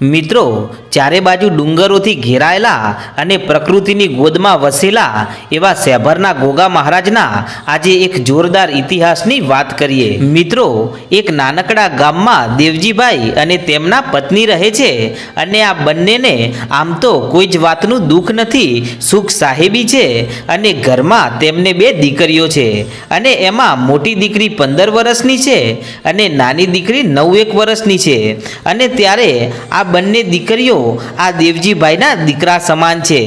મિત્રો, ચારે બાજુ ડુંગરોથી ઘેરાયેલા અને પ્રકૃતિની ગોદમાં વસેલા એવા સેભરના ગોગા મહારાજના આજે એક જોરદાર ઇતિહાસની વાત કરીએ. મિત્રો, એક નાનકડા ગામમાં દેવજીભાઈ અને તેમના પત્ની રહે છે અને આ બંનેને આમ તો કોઈ જ વાતનું દુઃખ નથી, સુખ સાહેબી છે અને ઘરમાં તેમને બે દીકરીઓ છે અને એમાં મોટી દીકરી પંદર વર્ષની છે અને નાની દીકરી નવ એક વર્ષની છે અને ત્યારે આ બંને દીકરીઓ આ દેવજીભાઈના દીકરા સમાન છે.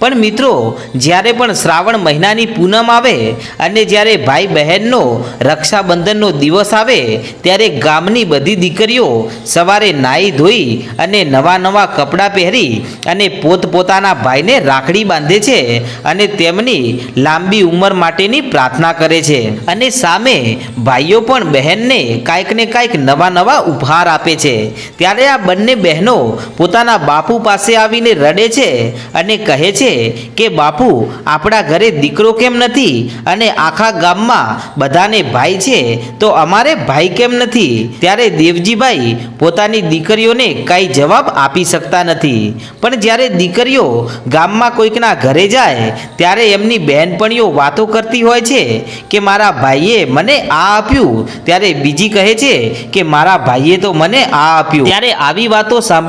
પણ મિત્રો, જ્યારે પણ શ્રાવણ મહિનાની પૂનમ આવે અને જ્યારે ભાઈ બહેનનો રક્ષાબંધનનો દિવસ આવે, ત્યારે ગામની બધી દીકરીઓ સવારે નાહી ધોઈ અને નવા નવા કપડાં પહેરી અને પોતપોતાના ભાઈને રાખડી બાંધે છે અને તેમની લાંબી ઉંમર માટેની પ્રાર્થના કરે છે. અને સામે ભાઈઓ પણ બહેનને કાંઈક ને કાંઈક નવા નવા ઉપહાર આપે છે. ત્યારે આ બંને બહેનો પોતાના બાપુ પાસે આવીને રડે છે અને કહે છે કે, બાપુ, આપણા ઘરે દીકરો કેમ નથી અને આખા ગામમાં બધાને ભાઈ છે? તો અમારે ભાઈ કેમ નથી? ત્યારે દેવજીભાઈ પોતાની દીકરીઓને કાંઈ જવાબ આપી શકતા નથી. પણ જ્યારે દીકરીઓ ગામમાં કોઈકના ઘરે જાય, ત્યારે એમની બહેનપણીઓ વાતો કરતી હોય છે કે, મારા ભાઈએ મને આ આપ્યું. ત્યારે બીજી કહે છે કે, મારા ભાઈએ તો મને આ આપ્યું. ત્યારે આવી વાતો સાંભળી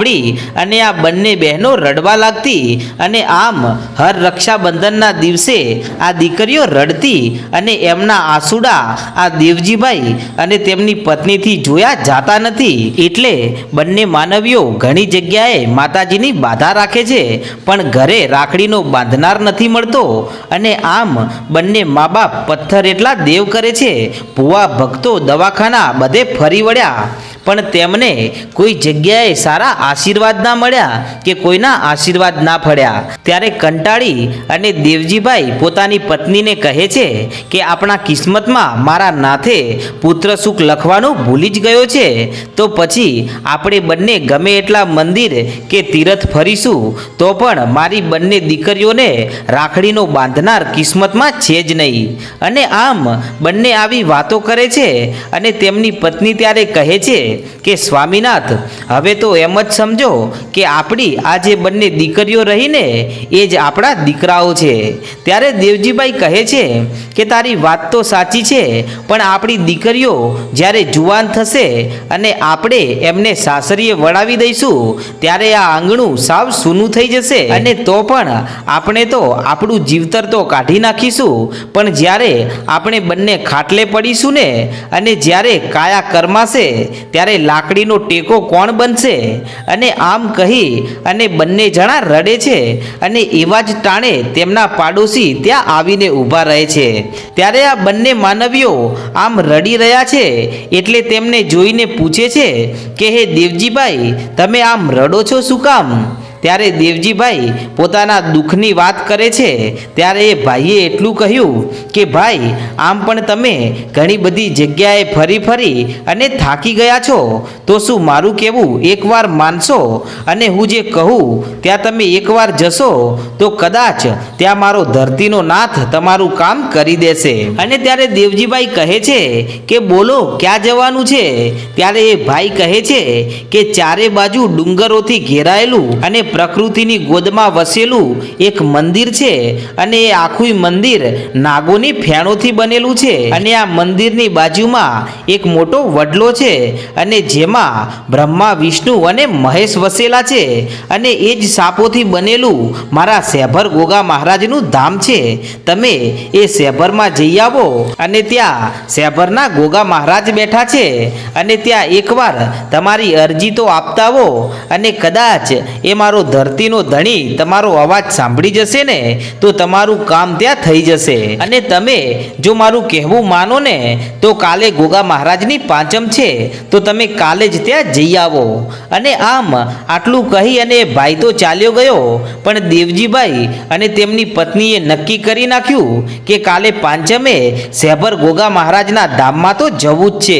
અને આ બંને બહેનો રડવા લાગતી અને આમ હર રક્ષાબંધનના દિવસે આ દીકરીઓ રડતી અને એમના આંસુડા આ દેવજીભાઈ અને તેમની પત્નીથી જોયા જાતા નથી. એટલે બંને માનવીઓ ઘણી જગ્યાએ માતાજીની બાધા રાખે છે, પણ ઘરે રાખડીનો બાંધનાર નથી મળતો અને આમ બંને મા બાપ પથ્થર એટલા દેવ કરે છે, ભુવા ભક્તો દવાખાના બધે ફરી વળ્યા. પણ તેમને કોઈ જગ્યાએ સારા આશીર્વાદ ના મળ્યા કે કોઈના આશીર્વાદ ના ફળ્યા? ત્યારે કંટાળી અને દેવજીભાઈ પોતાની પત્નીને કહે છે કે આપણા કિસ્મતમાં મારા નાથે પુત્ર સુખ લખવાનું ભૂલી જ ગયો છે. તો પછી આપણે બંને ગમે એટલા મંદિર કે તીરથ ફરીશું, તો પણ મારી બંને દીકરીઓને રાખડીનો બાંધનાર કિસ્મતમાં છે જ નહીં. અને આમ બંને આવી વાતો કરે છે અને તેમની પત્ની ત્યારે કહે છે કે સ્વામીનાથ, હવે તો એમ જ સમજો કે આપણી આ જે બંને દીકરીઓ રહીને એ જ આપણા દીકરાઓ છે. ત્યારે દેવજીભાઈ કહે છે કે તારી વાત તો સાચી છે, પણ આપણી દીકરીઓ જ્યારે જુવાન થશે અને આપણે એમને સાસરીએ વળાવી દઈશું, ત્યારે આ આંગણું સાવ સૂનું થઈ જશે. અને તો પણ આપણે તો આપણું જીવતર તો કાઢી નાખીશું, પણ જ્યારે આપણે બંને ખાટલે પડીશું ને, અને જ્યારે કાયા કરમાશે, ત્યારે લાકડીનો ટેકો કોણ બનશે? અને આમ કહી અને બંને જણા રડે છે અને એવા જ ટાણે તેમના પાડોશી ત્યાં આવીને ઊભા રહે છે. ત્યારે આ બંને માનવીઓ આમ રડી રહ્યા છે એટલે તેમને જોઈને પૂછે છે કે, હે દેવજીભાઈ, તમે આમ રડો છો શું કામ? ત્યારે દેવજીભાઈ પોતાના દુઃખની વાત કરે છે, ત્યારે એ ભાઈએ એટલું કહ્યું કે, ભાઈ, આમ પણ તમે ઘણી બધી જગ્યાએ ફરી ફરી અને થાકી ગયા છો, તો શું મારું કહેવું એકવાર માનશો? અને હું જે કહું, ત્યાં તમે એકવાર જશો, તો કદાચ ત્યાં મારો ધરતીનો નાથ તમારું કામ કરી દેશે. અને ત્યારે દેવજીભાઈ કહે છે કે, બોલો, ક્યાં જવાનું છે? ત્યારે એ ભાઈ કહે છે કે, ચારે બાજુ ડુંગરોથી ઘેરાયેલું અને પ્રકૃતિની ગોદમાં વસેલું એક મંદિર છે અને એ આખું મંદિર નાગોની ફેણોથી બનેલું છે. અને આ મંદિરની બાજુમાં એક મોટો વડલો છે અને જેમાં બ્રહ્મા, વિષ્ણુ અને મહેશ વસેલા છે. અને એ જ સાપોથી બનેલું મારા સેભર ગોગા મહારાજનું ધામ છે. તમે એ સેભરમાં જઈ આવો અને ત્યાં સેભરના ગોગા મહારાજ બેઠા છે. અને ત્યાં એકવાર તમારી અરજી તો આપતા આવો અને કદાચ એ મારો ધરતીનો ધણી તમારો અવાજ સાંભળી જશે ને, તો તમારું કામ ત્યાં થઈ જશે. અને તમે જો મારું કહેવું માનો ને, તો કાલે ગોગા મહારાજની પાંચમ છે, તો તમે કાલે જ ત્યાં જઈ આવો. અને આમ આટલું કહી અને ભાઈ તો ચાલ્યો ગયો, પણ દેવજીભાઈ અને તેમની પત્નીએ નક્કી કરી નાખ્યું કે કાલે પાંચમે સેભર ગોગા મહારાજના ધામમાં તો જવું જ છે.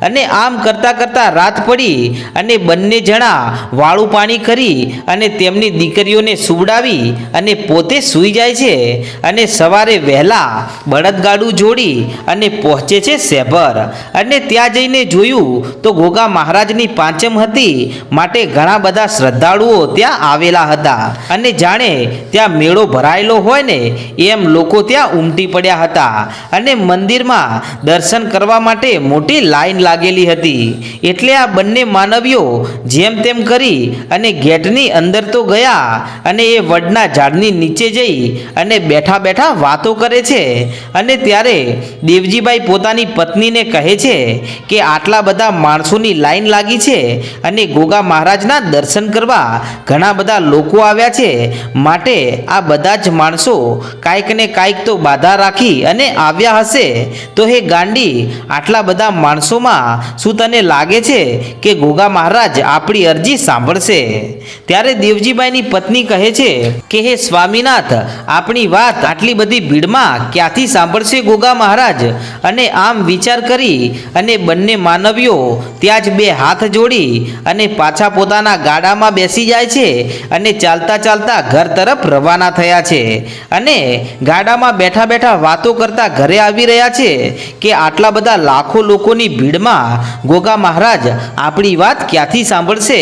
અને આમ કરતાં કરતાં રાત પડી અને બંને જણા વાળું પાણી કરી અને અને તેમની દીકરીઓને સુવડાવી અને પોતે સૂઈ જાય છે અને સવારે વહેલા બળદગાડું જોડી અને પહોંચે છે શેભર. અને ત્યાં જઈને જોયું તો ગોગા મહારાજની પાંચમ હતી, માટે ઘણા બધા શ્રદ્ધાળુઓ ત્યાં આવેલા હતા. અને જાણે ત્યાં મેળો ભરાયેલો હોય ને, એમ લોકો ત્યાં ઉમટી પડ્યા હતા. અને મંદિરમાં દર્શન કરવા માટે મોટી લાઈન લાગેલી હતી. એટલે આ બંને માનવીઓ જેમ તેમ કરી અને ગેટની અંદર તો ગયા અને એ વડના ઝાડની નીચે જઈ અને બેઠા બેઠા વાતો કરે છે. અને ત્યારે દેવજીભાઈ પોતાની પત્નીને કહે છે કે આટલા બધા માણસોની લાઈન લાગી છે અને ગોગા મહારાજના દર્શન કરવા ઘણા બધા લોકો આવ્યા છે. માટે આ બધા જ માણસો કાંઈક ને કાંઈક તો બાધા રાખી અને આવ્યા હશે. તો હે ગાંડી, આટલા બધા માણસોમાં શું તને લાગે છે કે ગોગા મહારાજ આપણી અરજી સાંભળશે? ત્યારે દેવજીભાઈની પત્ની કહે છે કે, હે સ્વામીનાથ, આપણી વાત આટલી બધી ભીડમાં ક્યાંથી સાંભળશે ગોગા મહારાજ? અને આમ વિચાર કરી અને બંને માનવીઓ ત્યાં જ બે હાથ જોડી અને પાછા પોતાના ગાડામાં બેસી જાય છે અને ચાલતા ચાલતા ઘર તરફ રવાના થયા છે અને ગાડામાં બેઠા બેઠા વાતો કરતા ઘરે આવી રહ્યા છે કે, આટલા બધા લાખો લોકોની ભીડમાં ગોગા મહારાજ આપણી વાત ક્યાંથી સાંભળશે?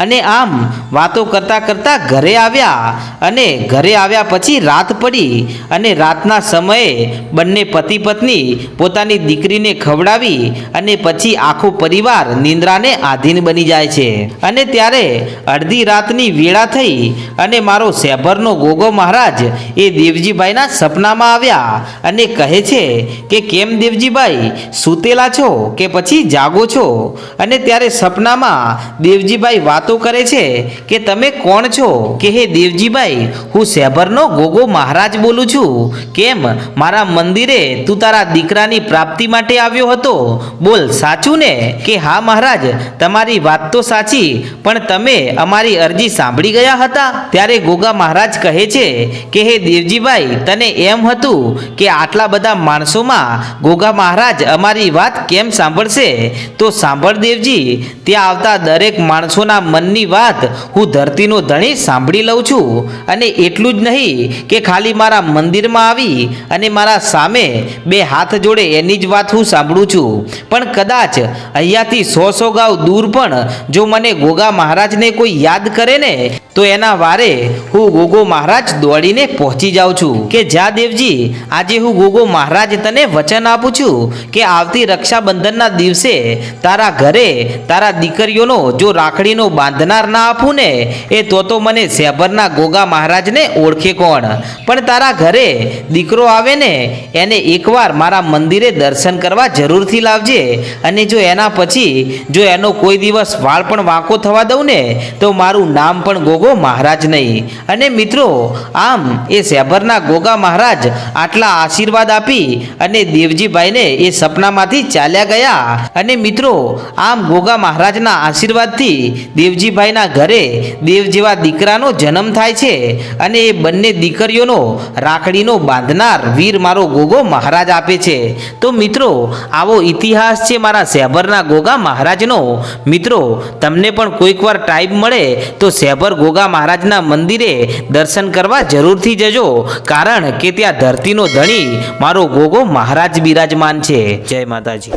અને આમ વાતો કરતા કરતા ઘરે આવ્યા અને ઘરે આવ્યા પછી રાત પડી અને રાતના સમયે બંને પતિ પત્ની પોતાની દીકરીને ખવડાવી અને પછી આખો પરિવાર નિંદ્રાને આધીન બની જાય છે. અને ત્યારે અડધી રાતની વેળા થઈ અને મારો સેભરનો ગોગો મહારાજ એ દેવજીભાઈના સપનામાં આવ્યા અને કહે છે કે કેમ દેવજીભાઈ, સૂતેલા છો કે પછી જાગો છો? અને ત્યારે સપનામાં દેવજીભાઈ વાતો કરે છે કે તમે કોણ છો? કે હે દેવજીભાઈ, હું સેભરનો ગોગો મહારાજ બોલું છું. કેમ? મારા મંદિરે તું તારા દીકરાની પ્રાપ્તિ માટે આવ્યો હતો. બોલ, સાચું ને? કે હા, મહારાજ, તમારી વાત તો સાચી, પણ તમે અમારી અરજી સાંભળી ગયા હતા? ત્યારે ગોગા મહારાજ કહે છે કે, હે દેવજીભાઈ, તને એમ હતું કે આટલા બધા માણસોમાં ગોગા મહારાજ અમારી વાત કેમ સાંભળશે? તો સાંભળ દેવજી, ત્યાં આવતા દરેક માણસોના મનની વાત હું ધરતીનો ધણી સાંભળી લઉં છું. અને એટલું જ નહીં કે ખાલી મારા મંદિરમાં આવી અને મારા સામે બે હાથ જોડે એની જ વાત હું સાંભળું છું. પણ કદાચ અહીંયાથી સો સો ગાઉ દૂર પણ જો મને ગોગા મહારાજને કોઈ યાદ કરે ને, તો એના વારે હું ગોગો મહારાજ દોડીને પહોંચી જાઉં છું. કે જા દેવજી, આજે હું ગોગો મહારાજ તને વચન આપું છું કે આવતી રક્ષાબંધનના દિવસે તારા ઘરે તારા દીકરીઓનો જો રાખડીનો બાંધનાર ના આપું ને એ તો તો મને સેભરના ગોગા મહારાજને ઓળખે કોણ? પણ તારા ઘરે દીકરો આવે ને, એને એકવાર મારા મંદિરે દર્શન કરવા જરૂરથી લાવજે. અને જો એના પછી, જો એનો કોઈ દિવસ વાળ પણ વાંકો થવા દઉં ને, તો મારું નામ પણ ગોગો મહારાજ નહીં. અને મિત્રો, આમ એ સેભરના ગોગા મહારાજ આટલા આશીર્વાદ આપી અને દેવજીભાઈને એ સપનામાંથી ચાલ્યા ગયા. અને મિત્રો, આમ ગોગા મહારાજના આશીર્વાદથી દેવજીભાઈના ઘરે દેવ જેવા દીકરાનો જન્મ થાય છે અને એ બંને દીકરીઓનો રાખડીનો બાંધનાર વીર મારો ગોગો મહારાજ આપે છે. તો મિત્રો, આવો ઇતિહાસ છે મારા સેભરના ગોગા મહારાજનો. મિત્રો, તમને પણ કોઈકવાર ટાઈમ મળે તો સેભર ગોગા મહારાજના મંદિરે દર્શન કરવા જરૂરથી જજો, કારણ કે ત્યાં ધરતીનો ધણી મારો ગોગો મહારાજ બિરાજમાન છે. જય માતાજી.